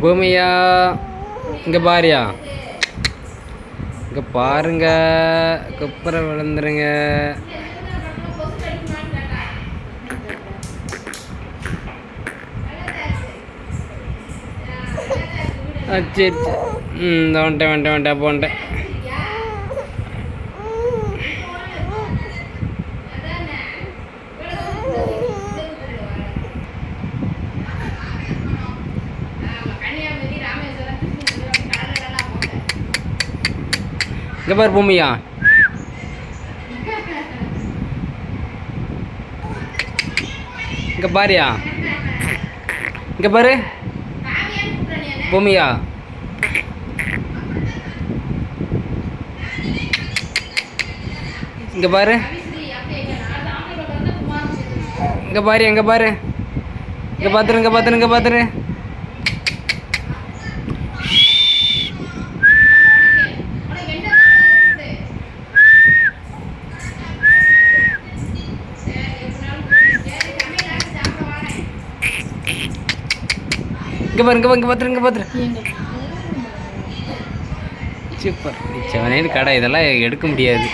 பூமியா இங்கே பாரியா. இங்கே பாருங்க குப்புற விழுந்துருங்க ஆ சரி சரி. ம் இந்த வந்துட்டேன் வந்துட்டேன் வந்துட்டேன் போன்ட்டேன் இங்கே பாரு பூமியா இங்கே பாரியா இங்கே பாரு பூமியா இங்கே பாரு இங்கே பாரு எங்கே பாரு இங்கே பார்த்துரு இங்கே பார்த்துரு இங்கே பார்த்துரு இங்கே பாரு இங்கே இங்கே பார்த்துரு இங்கே பார்த்துரு சூப்பர். செவனேன்னு கடை இதெல்லாம் எடுக்க முடியாது.